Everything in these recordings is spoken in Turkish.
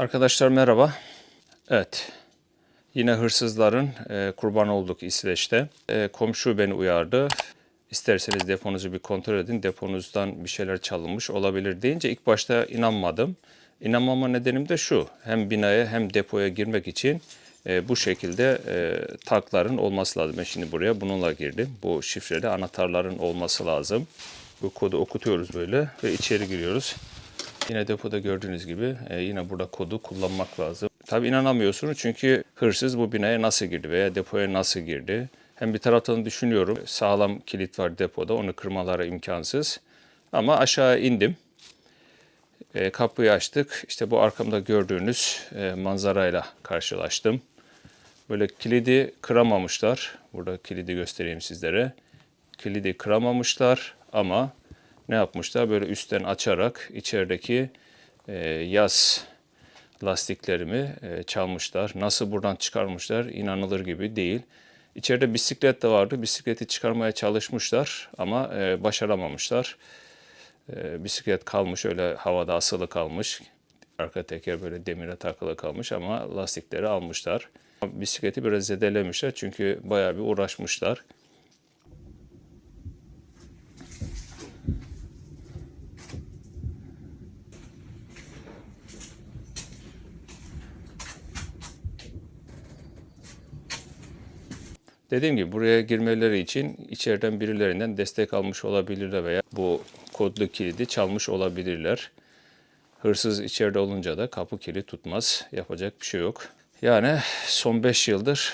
Arkadaşlar merhaba. Evet. Yine hırsızların e, kurban olduk İsveç'te. E, komşu beni uyardı. İsterseniz deponuzu bir kontrol edin. Deponuzdan bir şeyler çalınmış olabilir deyince ilk başta inanmadım. İnanmama nedenim de şu. Hem binaya hem depoya girmek için e, bu şekilde e, takların olması lazım. Ben şimdi buraya bununla girdim. Bu şifreli anahtarların olması lazım. Bu kodu okutuyoruz böyle ve içeri giriyoruz. Yine depoda gördüğünüz gibi e, yine burada kodu kullanmak lazım. Tabi inanamıyorsunuz çünkü hırsız bu binaya nasıl girdi veya depoya nasıl girdi. Hem bir taraftan düşünüyorum sağlam kilit var depoda onu kırmaları imkansız. Ama aşağı indim. E, kapıyı açtık. İşte bu arkamda gördüğünüz e, manzarayla karşılaştım. Böyle kilidi kıramamışlar. Burada kilidi göstereyim sizlere. Kilidi kıramamışlar ama ne yapmışlar? Böyle üstten açarak içerideki e, yaz lastiklerimi e, çalmışlar. Nasıl buradan çıkarmışlar inanılır gibi değil. İçeride bisiklet de vardı. Bisikleti çıkarmaya çalışmışlar ama e, başaramamışlar. E, bisiklet kalmış öyle havada asılı kalmış. Arka teker böyle demire takılı kalmış ama lastikleri almışlar. Bisikleti biraz zedelemişler çünkü bayağı bir uğraşmışlar. Dediğim gibi buraya girmeleri için içeriden birilerinden destek almış olabilirler veya bu kodlu kilidi çalmış olabilirler. Hırsız içeride olunca da kapı kilit tutmaz. Yapacak bir şey yok. Yani son 5 yıldır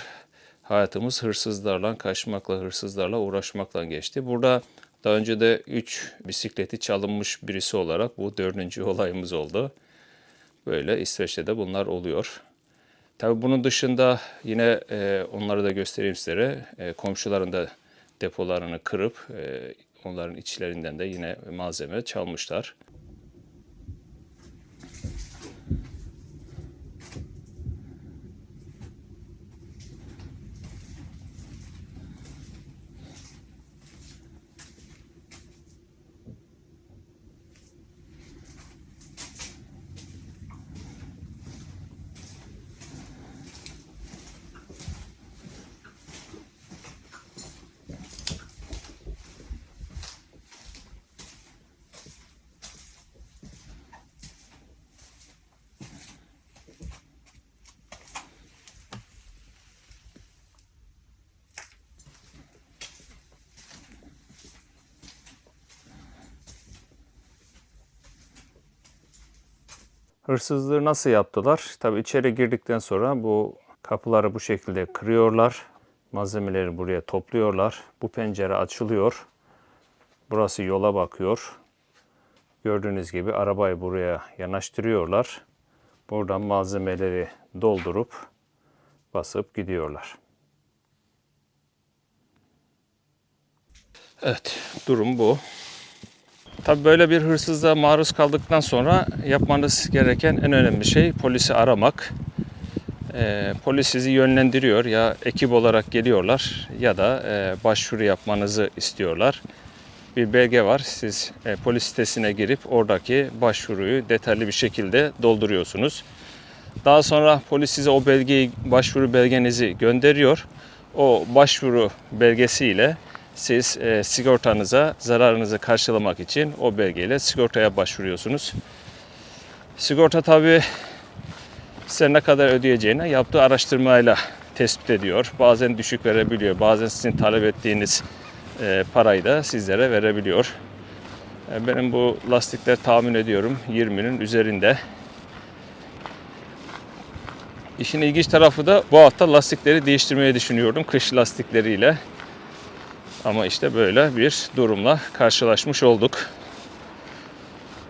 hayatımız hırsızlarla, kaçmakla, hırsızlarla uğraşmakla geçti. Burada daha önce de 3 bisikleti çalınmış birisi olarak bu dördüncü olayımız oldu. Böyle İsveç'te de bunlar oluyor. Tabii bunun dışında yine e, onları da göstereyim sizlere. E, komşuların da depolarını kırıp e, onların içlerinden de yine malzeme çalmışlar. Hırsızlığı nasıl yaptılar? Tabii içeri girdikten sonra bu kapıları bu şekilde kırıyorlar. Malzemeleri buraya topluyorlar. Bu pencere açılıyor. Burası yola bakıyor. Gördüğünüz gibi arabayı buraya yanaştırıyorlar. Buradan malzemeleri doldurup basıp gidiyorlar. Evet, durum bu. Tabii böyle bir hırsızlığa maruz kaldıktan sonra yapmanız gereken en önemli şey polisi aramak. Ee, polis sizi yönlendiriyor ya ekip olarak geliyorlar ya da e, başvuru yapmanızı istiyorlar. Bir belge var. Siz e, polis sitesine girip oradaki başvuruyu detaylı bir şekilde dolduruyorsunuz. Daha sonra polis size o belgeyi, başvuru belgenizi gönderiyor. O başvuru belgesiyle siz e, sigortanıza zararınızı karşılamak için o belgeyle sigortaya başvuruyorsunuz. Sigorta tabi size ne kadar ödeyeceğini yaptığı araştırmayla tespit ediyor. Bazen düşük verebiliyor, bazen sizin talep ettiğiniz e, parayı da sizlere verebiliyor. E, benim bu lastikler tahmin ediyorum 20'nin üzerinde. İşin ilginç tarafı da bu hafta lastikleri değiştirmeyi düşünüyordum kış lastikleriyle. Ama işte böyle bir durumla karşılaşmış olduk.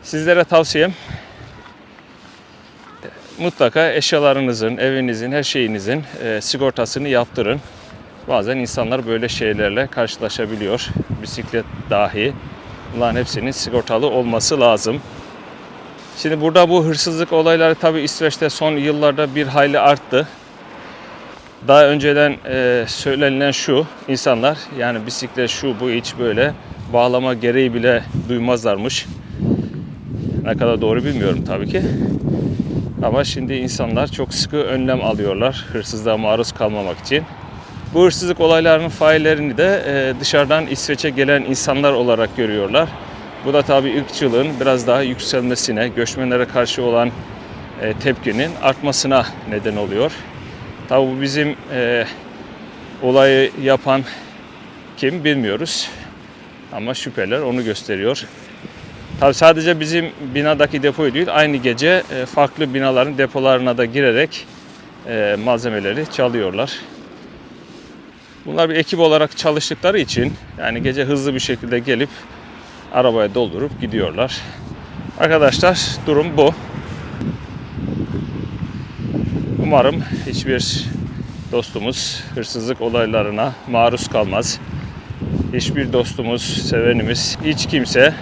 Sizlere tavsiyem mutlaka eşyalarınızın, evinizin, her şeyinizin e, sigortasını yaptırın. Bazen insanlar böyle şeylerle karşılaşabiliyor. Bisiklet dahi. Bunların hepsinin sigortalı olması lazım. Şimdi burada bu hırsızlık olayları tabii İsveç'te son yıllarda bir hayli arttı. Daha önceden e, söylenilen şu, insanlar yani bisiklet şu bu hiç böyle bağlama gereği bile duymazlarmış. Ne kadar doğru bilmiyorum tabii ki. Ama şimdi insanlar çok sıkı önlem alıyorlar hırsızlığa maruz kalmamak için. Bu hırsızlık olaylarının faillerini de e, dışarıdan İsveç'e gelen insanlar olarak görüyorlar. Bu da tabii ırkçılığın biraz daha yükselmesine, göçmenlere karşı olan e, tepkinin artmasına neden oluyor. Tabii bu bizim e, olayı yapan kim bilmiyoruz. Ama şüpheler onu gösteriyor. Tabii sadece bizim binadaki depoyu değil, aynı gece e, farklı binaların depolarına da girerek e, malzemeleri çalıyorlar. Bunlar bir ekip olarak çalıştıkları için yani gece hızlı bir şekilde gelip arabaya doldurup gidiyorlar. Arkadaşlar durum bu. Umarım hiçbir dostumuz hırsızlık olaylarına maruz kalmaz. Hiçbir dostumuz, sevenimiz, hiç kimse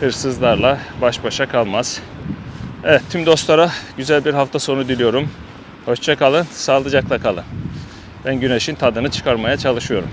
hırsızlarla baş başa kalmaz. Evet, tüm dostlara güzel bir hafta sonu diliyorum. Hoşça kalın, sağlıcakla kalın. Ben güneşin tadını çıkarmaya çalışıyorum.